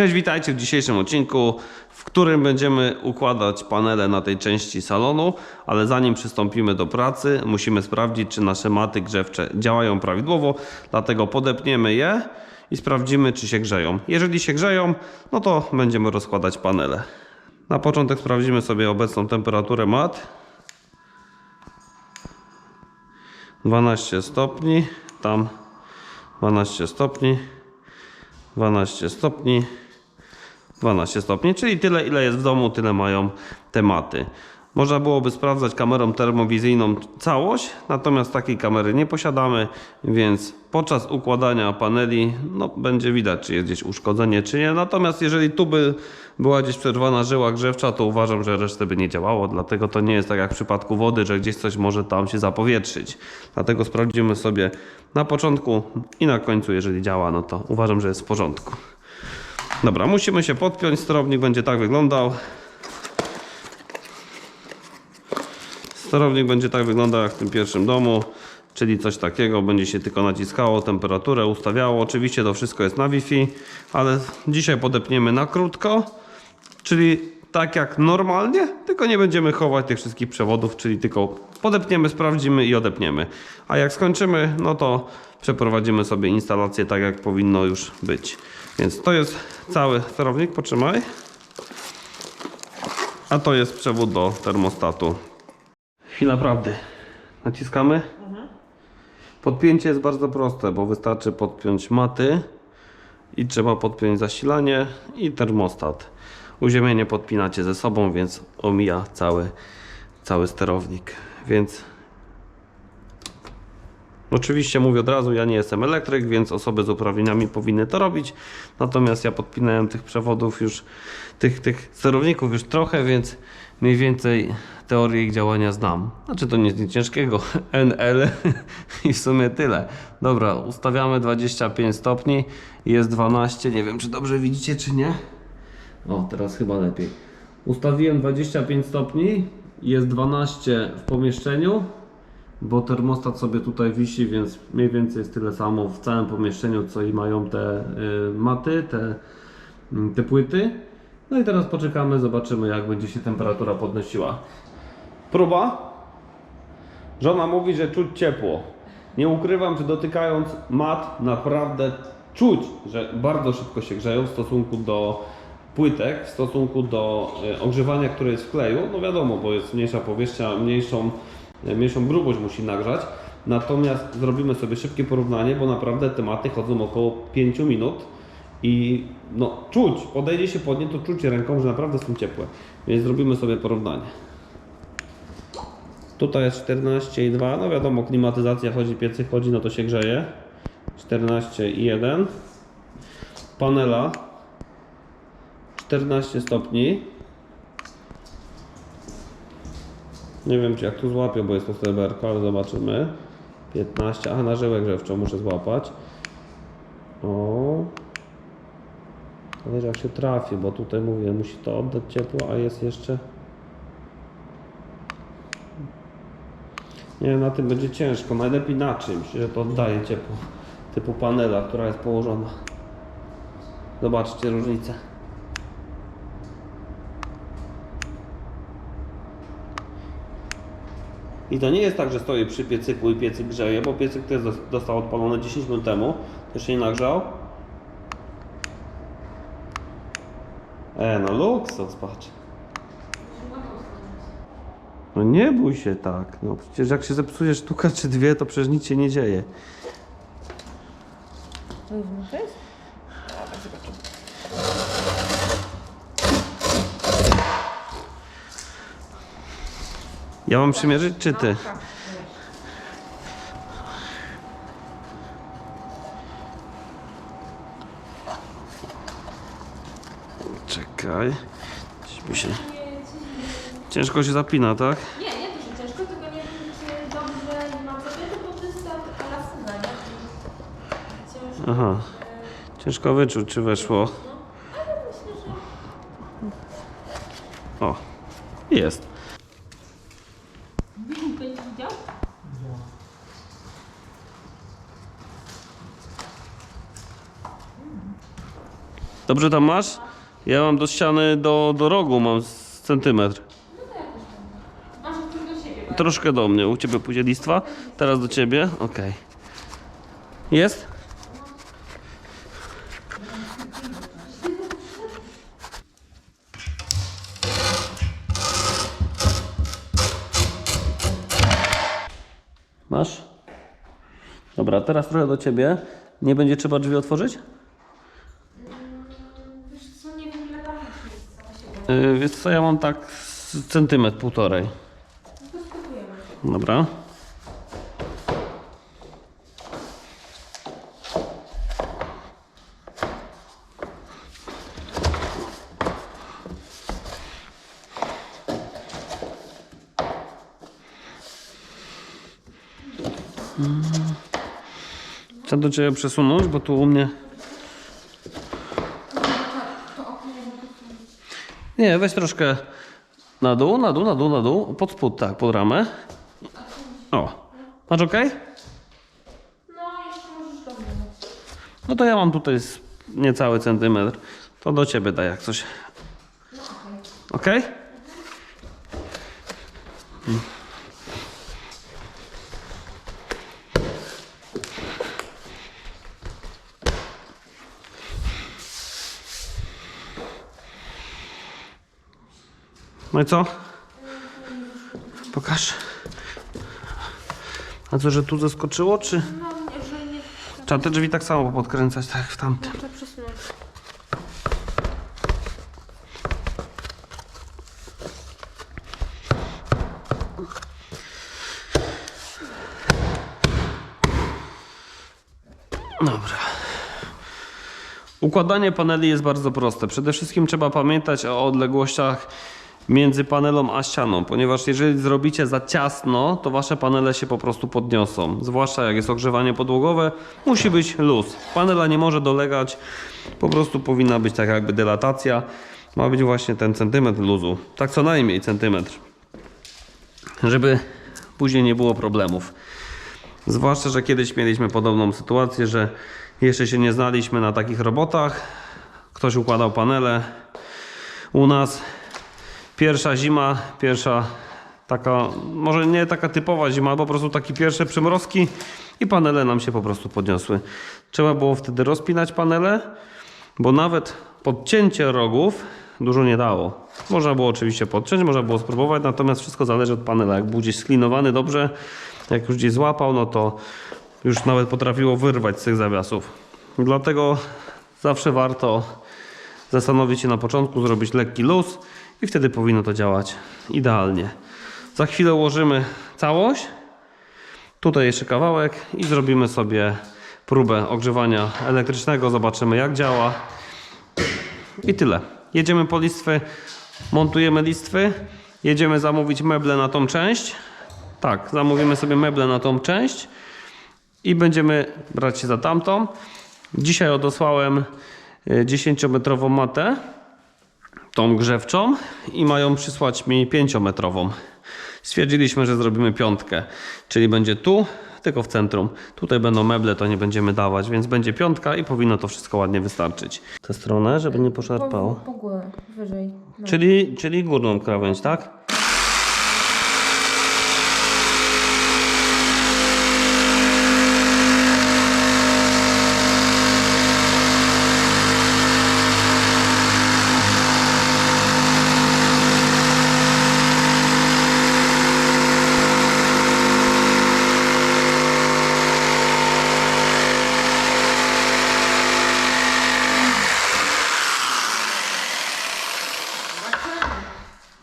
Cześć, witajcie w dzisiejszym odcinku, w którym będziemy układać panele na tej części salonu, ale zanim przystąpimy do pracy, musimy sprawdzić, czy nasze maty grzewcze działają prawidłowo, dlatego podepniemy je i sprawdzimy, czy się grzeją. Jeżeli się grzeją, no to będziemy rozkładać panele. Na początek sprawdzimy sobie obecną temperaturę mat. 12 stopni, tam 12 stopni, 12 stopni, 12 stopni, czyli tyle ile jest w domu, tyle mają te maty. Można byłoby sprawdzać kamerą termowizyjną całość, natomiast takiej kamery nie posiadamy, więc podczas układania paneli no, będzie widać, czy jest gdzieś uszkodzenie, czy nie. Natomiast jeżeli tu by była gdzieś przerwana żyła grzewcza, to uważam, że resztę by nie działało, dlatego to nie jest tak jak w przypadku wody, że gdzieś coś może tam się zapowietrzyć. Dlatego sprawdzimy sobie na początku i na końcu, jeżeli działa, no to uważam, że jest w porządku. Dobra, musimy się podpiąć, sterownik będzie tak wyglądał. Sterownik będzie tak wyglądał jak w tym pierwszym domu, czyli coś takiego, będzie się tylko naciskało, temperaturę ustawiało. Oczywiście to wszystko jest na Wi-Fi, ale dzisiaj podepniemy na krótko, czyli tak jak normalnie, tylko nie będziemy chować tych wszystkich przewodów, czyli tylko podepniemy, sprawdzimy i odepniemy. A jak skończymy, no to przeprowadzimy sobie instalację tak jak powinno już być. Więc to jest cały sterownik, potrzymaj. A to jest przewód do termostatu. Chwila prawdy. Naciskamy. Podpięcie jest bardzo proste, bo wystarczy podpiąć maty i trzeba podpiąć zasilanie i termostat. Uziemienie podpinacie ze sobą, więc omija cały, cały sterownik. Więc Oczywiście mówię od razu, ja nie jestem elektryk, więc osoby z uprawnieniami powinny to robić. Natomiast ja podpinałem tych przewodów już, tych, tych sterowników już trochę, więc mniej więcej teorię ich działania znam. Znaczy to nie jest nic ciężkiego, NL i w sumie tyle. Dobra, ustawiamy 25 stopni, jest 12, nie wiem czy dobrze widzicie czy nie. O, teraz chyba lepiej. Ustawiłem 25 stopni, jest 12 w pomieszczeniu bo termostat sobie tutaj wisi, więc mniej więcej jest tyle samo w całym pomieszczeniu, co i mają te y, maty, te, y, te płyty. No i teraz poczekamy, zobaczymy jak będzie się temperatura podnosiła. Próba. Żona mówi, że czuć ciepło. Nie ukrywam, że dotykając mat naprawdę czuć, że bardzo szybko się grzeją w stosunku do płytek, w stosunku do y, ogrzewania, które jest w kleju. No wiadomo, bo jest mniejsza powierzchnia, mniejszą mniejszą grubość musi nagrzać. Natomiast zrobimy sobie szybkie porównanie, bo naprawdę tematy chodzą około 5 minut i no czuć, podejdzie się pod nie, to czuć ręką, że naprawdę są ciepłe. Więc zrobimy sobie porównanie. Tutaj jest 14,2, no wiadomo, klimatyzacja chodzi, piecy chodzi, no to się grzeje. 14,1. Panela 14 stopni. Nie wiem, czy jak tu złapię, bo jest to sreberko, ale zobaczymy. 15. Aha, na żyłę grzewczą muszę złapać. O. Ale jak się trafi, bo tutaj mówię, musi to oddać ciepło, a jest jeszcze. Nie, na tym będzie ciężko. Najlepiej na czymś, że to oddaje ciepło. Typu panela, która jest położona. Zobaczcie różnicę. I to nie jest tak, że stoję przy piecyku i piecyk grzeje, bo piecyk też został odpalony 10 minut temu, też się nie nagrzał. E, no luksus, patrz. No nie bój się tak, no przecież jak się zepsuje sztuka czy dwie, to przecież nic się nie dzieje. Równo to jest? Ja mam przymierzyć czy ty? Czekaj. Się... Ciężko się zapina, tak? Nie, nie że ciężko, tylko nie wiem, czy dobrze nie mam zapięte, bo to jest tak elastyna, nie? Ciężko. Aha. Ciężko wyczuć, czy weszło. Ale myślę, że O, jest. Dobrze tam masz? Ja mam do ściany, do, do rogu mam centymetr. Troszkę do mnie. U ciebie pójdzie listwa, teraz do ciebie. Okej. Jest? Masz? Dobra, teraz trochę do ciebie. Nie będzie trzeba drzwi otworzyć? Wiesz co, ja mam tak centymetr, półtorej. Dobra. Mm. Trzeba do Ciebie przesunąć, bo tu u mnie... Nie, weź troszkę na dół, na dół, na dół, na dół. Pod spód, tak, pod ramę. O. Masz ok? No, jeszcze możesz do mnie. No to ja mam tutaj z- niecały centymetr. To do ciebie daj jak coś. Ok? Mm. No i co? Pokaż. A co, że tu zaskoczyło, czy... No, nie... Trzeba te drzwi tak samo podkręcać, tak jak w tamtym. Muszę przesunąć. Dobra. Układanie paneli jest bardzo proste. Przede wszystkim trzeba pamiętać o odległościach między panelą a ścianą, ponieważ jeżeli zrobicie za ciasno, to wasze panele się po prostu podniosą. Zwłaszcza jak jest ogrzewanie podłogowe, musi być luz. Panela nie może dolegać, po prostu powinna być tak jakby delatacja. Ma być właśnie ten centymetr luzu. Tak co najmniej centymetr. Żeby później nie było problemów. Zwłaszcza, że kiedyś mieliśmy podobną sytuację, że jeszcze się nie znaliśmy na takich robotach. Ktoś układał panele u nas. Pierwsza zima, pierwsza taka, może nie taka typowa zima, po prostu takie pierwsze przymrozki i panele nam się po prostu podniosły. Trzeba było wtedy rozpinać panele, bo nawet podcięcie rogów dużo nie dało. Można było oczywiście podciąć, można było spróbować, natomiast wszystko zależy od panela. Jak był gdzieś sklinowany dobrze, jak już gdzieś złapał, no to już nawet potrafiło wyrwać z tych zawiasów. Dlatego zawsze warto zastanowić się na początku, zrobić lekki luz i wtedy powinno to działać idealnie. Za chwilę ułożymy całość. Tutaj jeszcze kawałek i zrobimy sobie próbę ogrzewania elektrycznego. Zobaczymy jak działa. I tyle. Jedziemy po listwy, montujemy listwy, jedziemy zamówić meble na tą część. Tak, zamówimy sobie meble na tą część i będziemy brać się za tamtą. Dzisiaj odesłałem y, 10-metrową matę, tą grzewczą i mają przysłać mi 5-metrową. Stwierdziliśmy, że zrobimy piątkę, czyli będzie tu, tylko w centrum. Tutaj będą meble, to nie będziemy dawać, więc będzie piątka i powinno to wszystko ładnie wystarczyć. Tę stronę, żeby nie poszarpało. Po, po górę, wyżej. No. Czyli, czyli górną krawędź, tak?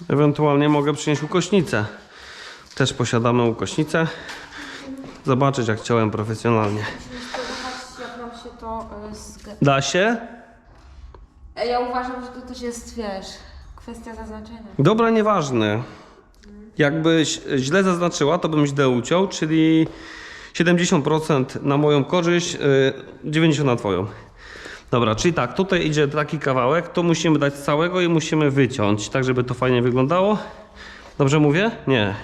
Ewentualnie mogę przynieść ukośnicę. Też posiadamy ukośnicę. Zobaczyć jak ciąłem profesjonalnie. Jak nam się to y. Da się? Ja uważam, że to też jest, wiesz, kwestia zaznaczenia. Dobra, nieważne. Jakbyś źle zaznaczyła, to bym źle uciął, czyli 70% na moją korzyść, yy, 90% na twoją. Dobra, czyli tak, tutaj idzie taki kawałek, to musimy dać całego i musimy wyciąć, tak żeby to fajnie wyglądało. Dobrze mówię? Nie,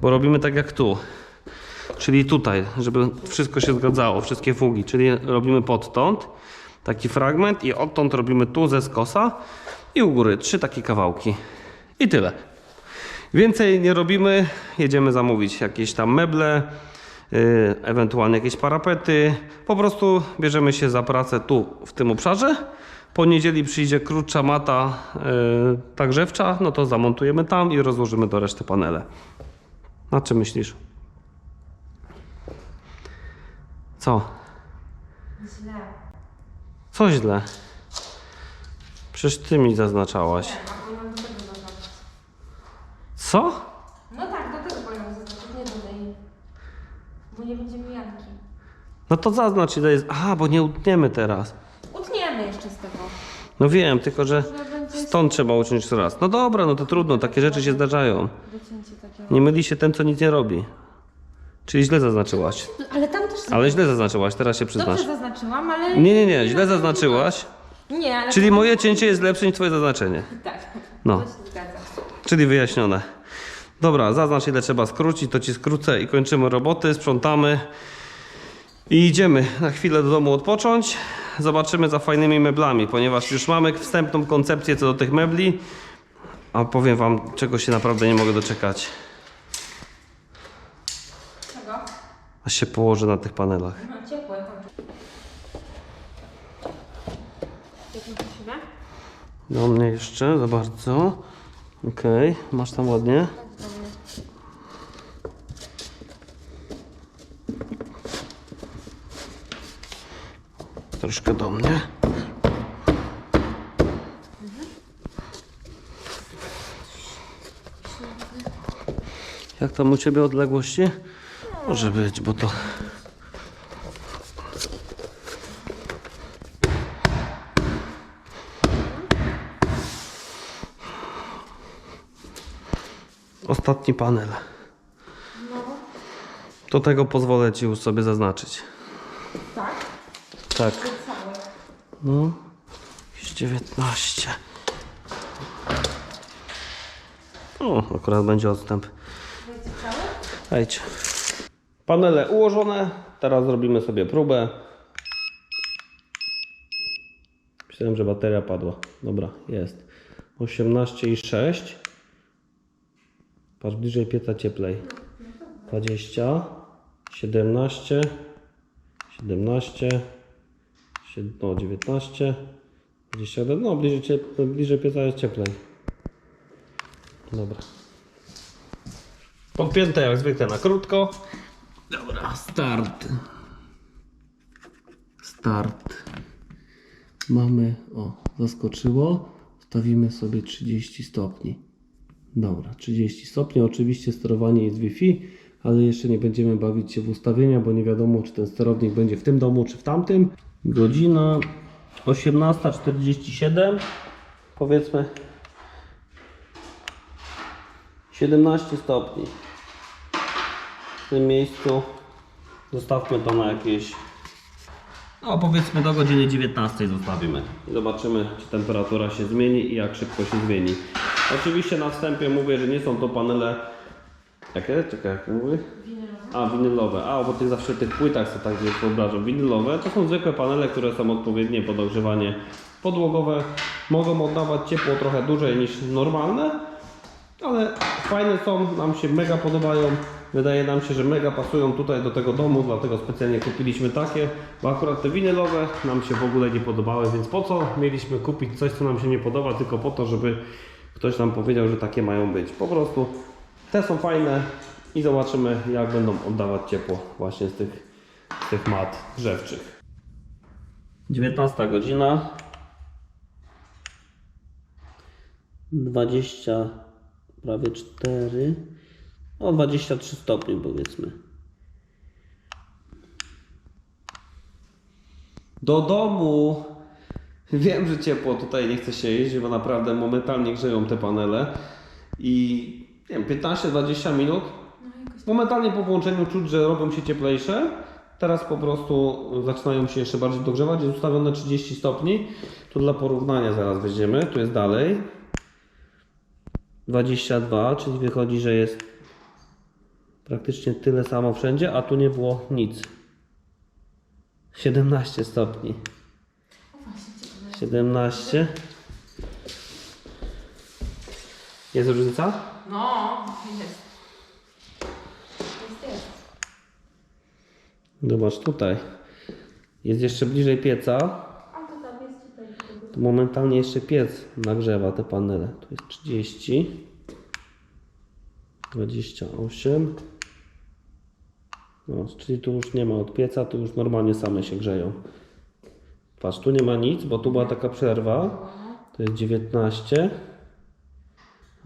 bo robimy tak jak tu. Czyli tutaj, żeby wszystko się zgadzało, wszystkie fugi, czyli robimy podtąd. taki fragment i odtąd robimy tu ze skosa i u góry trzy takie kawałki. I tyle. Więcej nie robimy, jedziemy zamówić jakieś tam meble, ewentualnie jakieś parapety. Po prostu bierzemy się za pracę tu, w tym obszarze. Po niedzieli przyjdzie krótsza mata yy, ta grzewcza, no to zamontujemy tam i rozłożymy do reszty panele. Na czym myślisz? Co? Źle. Co źle? Przecież ty mi zaznaczałaś. Co? No tak, do tego powinnam zaznaczyć, nie do tej. Bo nie będzie mijanki. No to zaznacz ile jest. Aha, bo nie utniemy teraz. Utniemy jeszcze z tego. No wiem, tylko że będzie stąd trzeba uciąć raz. No dobra, no to trudno, takie rzeczy się zdarzają. wycięcie. Nie myli się ten, co nic nie robi. Czyli źle zaznaczyłaś. Ale tam też Ale źle zaznaczyłaś, teraz się przyznasz. Dobrze zaznaczyłam, ale... Nie, nie, nie, źle zaznaczyłaś. Nie, ale... Czyli moje cięcie jest lepsze niż twoje zaznaczenie. Tak, No. to się zgadza. Czyli wyjaśnione. Dobra, zaznacz ile trzeba skrócić, to ci skrócę i kończymy roboty, sprzątamy. I idziemy na chwilę do domu odpocząć. Zobaczymy za fajnymi meblami, ponieważ już mamy wstępną koncepcję co do tych mebli. A powiem wam, czego się naprawdę nie mogę doczekać. Czego? Aż się położę na tych panelach. No, ciepłe. Do mnie jeszcze, za bardzo. Okej, masz tam ładnie. Troszkę do mnie. Jak tam u Ciebie odległości? Może być, bo to... Ostatni panel. Do tego pozwolę Ci już sobie zaznaczyć. Tak? Tak. No, jakieś 19. O, akurat będzie odstęp. Wejdź. Panele ułożone. Teraz zrobimy sobie próbę. Myślałem, że bateria padła. Dobra, jest. 18,6. Patrz bliżej pieca cieplej. 20, 17, 17, sied- no 19, 21. No bliżej, ciep- bliżej cieplej. Dobra. Podpięte jak zwykle na krótko. Dobra, start. Start. Mamy, o, zaskoczyło. Wstawimy sobie 30 stopni. Dobra, 30 stopni. Oczywiście sterowanie jest Wi-Fi, ale jeszcze nie będziemy bawić się w ustawienia, bo nie wiadomo, czy ten sterownik będzie w tym domu, czy w tamtym. Godzina 18.47. Powiedzmy 17 stopni. W tym miejscu zostawmy to na jakieś no powiedzmy do godziny 19 zostawimy zobaczymy czy temperatura się zmieni i jak szybko się zmieni. Oczywiście na wstępie mówię, że nie są to panele jakie? Czekaj, jak mówię? A, winylowe. A, bo tych zawsze tych płytach sobie tak sobie wyobrażam. Winylowe to są zwykłe panele, które są odpowiednie pod ogrzewanie podłogowe. Mogą oddawać ciepło trochę dłużej niż normalne, ale fajne są, nam się mega podobają. Wydaje nam się, że mega pasują tutaj do tego domu, dlatego specjalnie kupiliśmy takie, bo akurat te winylowe nam się w ogóle nie podobały, więc po co mieliśmy kupić coś, co nam się nie podoba, tylko po to, żeby ktoś nam powiedział, że takie mają być. Po prostu te są fajne i zobaczymy, jak będą oddawać ciepło właśnie z tych, z tych mat grzewczych. 19 godzina. 20, prawie 4, o 23 stopni powiedzmy. Do domu! Wiem, że ciepło tutaj nie chce się jeździć, bo naprawdę momentalnie grzeją te panele i nie wiem, 15-20 minut. Momentalnie po włączeniu czuć, że robią się cieplejsze. Teraz po prostu zaczynają się jeszcze bardziej dogrzewać. Jest ustawione 30 stopni. Tu dla porównania zaraz weźmiemy. Tu jest dalej. 22, czyli wychodzi, że jest praktycznie tyle samo wszędzie, a tu nie było nic. 17 stopni. 17. Jest różnica? No, jest. Zobacz tutaj. Jest jeszcze bliżej pieca. A to tam jest tutaj. To momentalnie jeszcze piec nagrzewa te panele. Tu jest 30. 28. No, czyli tu już nie ma od pieca, tu już normalnie same się grzeją. Patrz, tu nie ma nic, bo tu była taka przerwa. To jest 19.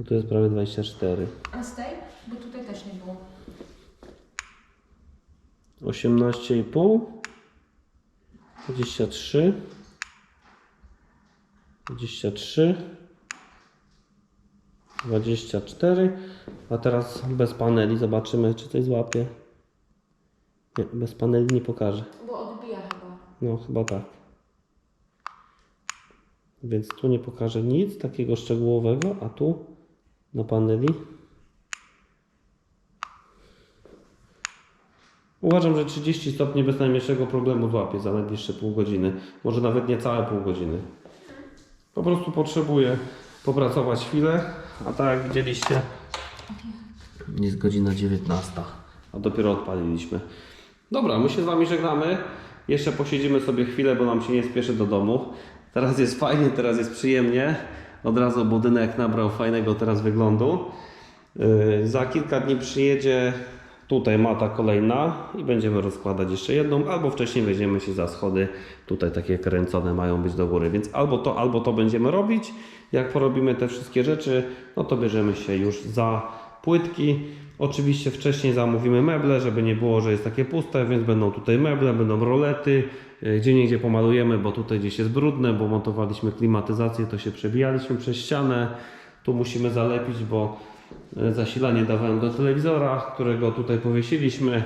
A tu jest prawie 24. A z tej? Bo tutaj też nie było. 18,5 23 23 24 a teraz bez paneli zobaczymy czy coś złapie. Nie, bez paneli nie pokaże Bo odbija chyba. no chyba tak. Więc tu nie pokaże nic takiego szczegółowego a tu na paneli Uważam, że 30 stopni bez najmniejszego problemu złapie za najbliższe pół godziny. Może nawet nie całe pół godziny. Po prostu potrzebuję popracować chwilę, a tak jak widzieliście, jest godzina 19, a dopiero odpaliliśmy. Dobra, my się z Wami żegnamy. Jeszcze posiedzimy sobie chwilę, bo nam się nie spieszy do domu. Teraz jest fajnie, teraz jest przyjemnie. Od razu budynek nabrał fajnego teraz wyglądu. Yy, za kilka dni przyjedzie tutaj mata kolejna i będziemy rozkładać jeszcze jedną, albo wcześniej weźmiemy się za schody. Tutaj takie kręcone mają być do góry, więc albo to, albo to będziemy robić. Jak porobimy te wszystkie rzeczy, no to bierzemy się już za płytki. Oczywiście wcześniej zamówimy meble, żeby nie było, że jest takie puste, więc będą tutaj meble, będą rolety. Yy, Gdzie niegdzie pomalujemy, bo tutaj gdzieś jest brudne, bo montowaliśmy klimatyzację, to się przebijaliśmy przez ścianę. Tu musimy zalepić, bo e, zasilanie dawałem do telewizora, którego tutaj powiesiliśmy,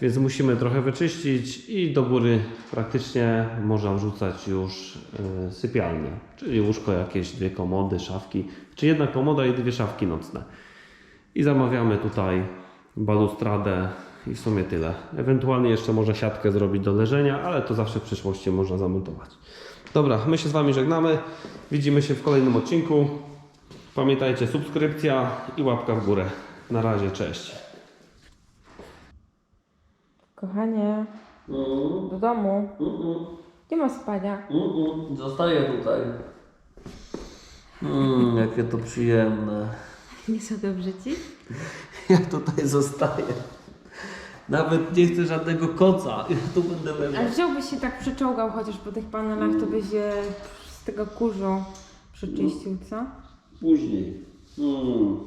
więc musimy trochę wyczyścić i do góry praktycznie można wrzucać już e, sypialnię, czyli łóżko jakieś, dwie komody, szafki, czy jedna komoda i dwie szafki nocne. I zamawiamy tutaj balustradę i w sumie tyle. Ewentualnie jeszcze może siatkę zrobić do leżenia, ale to zawsze w przyszłości można zamontować. Dobra, my się z Wami żegnamy. Widzimy się w kolejnym odcinku. Pamiętajcie, subskrypcja i łapka w górę. Na razie, cześć. Kochanie, do domu. Nie ma spania. Zostaję tutaj. Mm, jakie to przyjemne. Nie są dobrze ci? Ja tutaj zostaję. Nawet nie chcę żadnego koca. Ja tu będę leżał. Ale wziąłbyś się tak przeczołgał chociaż po tych panelach, to byś je z tego kurzu przeczyścił, co? Później. Mm.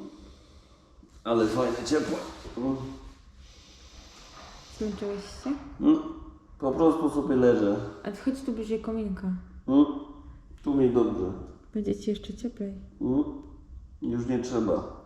Ale fajne, ciepłe. Mm. Zmęczyłeś się? Mm. Po prostu sobie leżę. A chodź tu bliżej kominka. Mm. Tu mi dobrze. Będzie ci jeszcze cieplej. Mm. Już nie trzeba.